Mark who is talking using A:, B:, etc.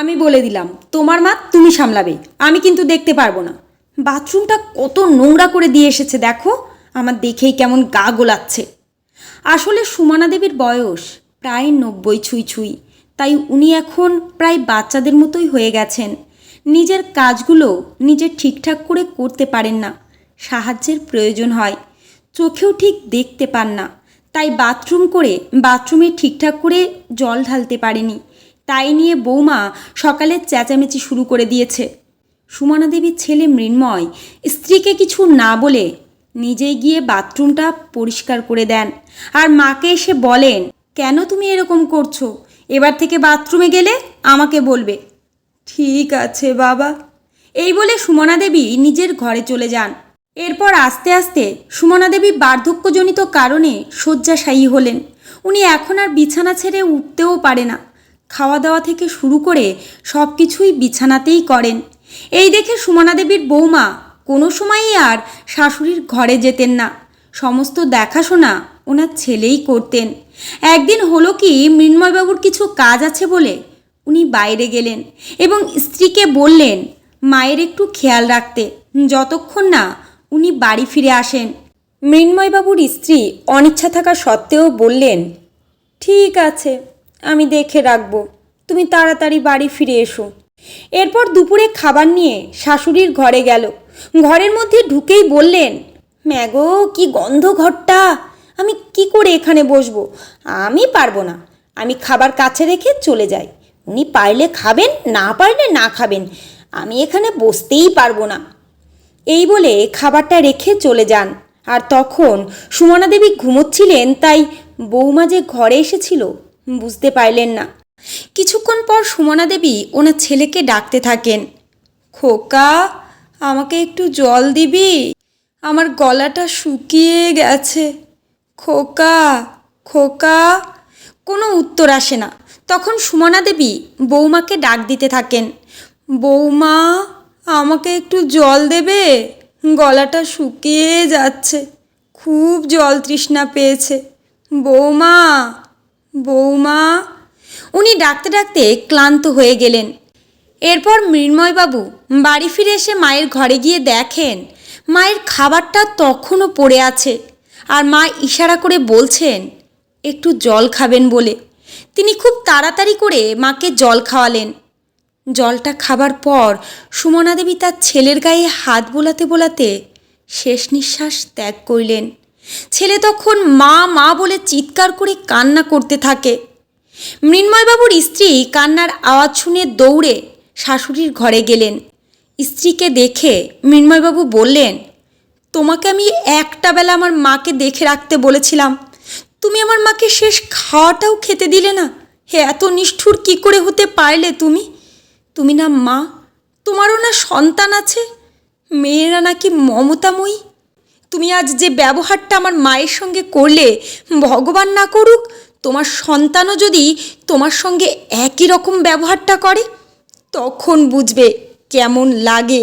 A: আমি বলে দিলাম, তোমার মা তুমি সামলাবে, আমি কিন্তু দেখতে পারব না। বাথরুমটা কত নোংরা করে দিয়ে এসেছে, দেখো, আমার দেখেই কেমন গা গোলাচ্ছে। আসলে সুমনা দেবীর বয়স প্রায় নব্বই ছুঁই ছুঁই, তাই উনি এখন প্রায় বাচ্চাদের মতোই হয়ে গেছেন। নিজের কাজগুলো নিজে ঠিকঠাক করে করতে পারেন না, সাহায্যের প্রয়োজন হয়, চোখেও ঠিক দেখতে পান না, তাই বাথরুম করে বাথরুমে ঠিকঠাক করে জল ঢালতে পারেনি। তাই নিয়ে বৌমা সকালে চেঁচামেচি শুরু করে দিয়েছে। সুমনা দেবীর ছেলে মৃন্ময় স্ত্রীকে কিছু না বলে নিজে গিয়ে বাথরুমটা পরিষ্কার করে দেন। আর মাকে এসে বলেন, কেন তুমি এরকম করছ? এবার থেকে বাথরুমে গেলে আমাকে বলবে। ঠিক আছে বাবা। এই বলে সুমনা দেবী নিজের ঘরে চলে যান। এরপর আস্তে আস্তে সুমনা দেবী বার্ধক্যজনিত কারণে শয্যাশায়ী হলেন। উনি এখন আর বিছানা ছেড়ে উঠতেও পারে না। খাওয়া দাওয়া থেকে শুরু করে সব কিছুই বিছানাতেই করেন। এই দেখে সুমনা দেবীর বৌমা কোনো সময়ই আর শাশুড়ির ঘরে যেতেন না। সমস্ত দেখাশোনা ওনার ছেলেই করতেন। একদিন হলো কি মৃন্ময়বাবুর কিছু কাজ আছে বলে উনি বাইরে গেলেন এবং স্ত্রীকে বললেন, মায়ের একটু খেয়াল রাখতে, যতক্ষণ না উনি বাড়ি ফিরে আসেন। মৃন্ময়বাবুর স্ত্রী অনিচ্ছা থাকা সত্ত্বেও বললেন, ঠিক আছে। আমি দেখে রাখব। তুমি তাড়াতাড়ি বাড়ি ফিরে এসো। এরপর দুপুরে খাবার নিয়ে শাশুড়ির ঘরে গেল। ঘরের মধ্যে ঢুকেই বললেন ম্যাগো কি গন্ধ ঘরটা? আমি কি করে এখানে বসবো? আমি পারব না। আমি খাবার কাছে রেখে চলে যাই। উনি পারলে খাবেন, না পারলে না খাবেন। আমি এখানে বসতেই পারব না। এই বলে খাবারটা রেখে চলে যান। আর তখন সুমনা দেবী ঘুমোচ্ছিলেন, তাই বৌমা যে ঘরে এসেছিল বুঝতে পারলেন না। কিছুক্ষণ পর সুমনা দেবী ওনার ছেলেকে ডাকতে থাকেন। খোকা, আমাকে একটু জল দিবি? আমার গলাটা শুকিয়ে গেছে। খোকা খোকা। কোনো উত্তর আসে না। তখন সুমনা দেবী বৌমাকে ডাক দিতে থাকেন। বৌমা, আমাকে একটু জল দেবে? গলাটা শুকিয়ে যাচ্ছে। খুব জল তৃষ্ণা পেয়েছে। বৌমা বৌমা। উনি ডাকতে ডাকতে ক্লান্ত হয়ে গেলেন। এরপর মৃন্ময়বাবু বাড়ি ফিরে এসে মায়ের ঘরে গিয়ে দেখেন, মায়ের খাবারটা তখনও পড়ে আছে। আর মা ইশারা করে বলছেন, একটু জল খাবেন বলে। তিনি খুব তাড়াতাড়ি করে মাকে জল খাওয়ালেন। জলটা খাবার পর সুমনা দেবী তার ছেলের গায়ে হাত বোলাতে বোলাতে শেষ নিঃশ্বাস ত্যাগ করলেন। ছেলে তখন মা মা বলে চিৎকার করে কান্না করতে থাকে। মৃন্ময়বাবুর স্ত্রী কান্নার আওয়াজ শুনে দৌড়ে শাশুড়ির ঘরে গেলেন। স্ত্রীকে দেখে মৃন্ময়বাবু বললেন, তোমাকে আমি একটা বেলা আমার মাকে দেখে রাখতে বলেছিলাম। তুমি আমার মাকে শেষ খাওয়াটাও খেতে দিলে না। হে, এত নিষ্ঠুর কি করে হতে পারলে তুমি? তুমি না মা, তোমারও না সন্তান আছে। মেয়েরা নাকি মমতাময়ী। তুমি আজ যে ব্যবহারটা আমার মায়ের সঙ্গে করলে, ভগবান না করুক, তোমার সন্তানও যদি তোমার সঙ্গে একই রকম ব্যবহারটা করে, তখন বুঝবে কেমন লাগে।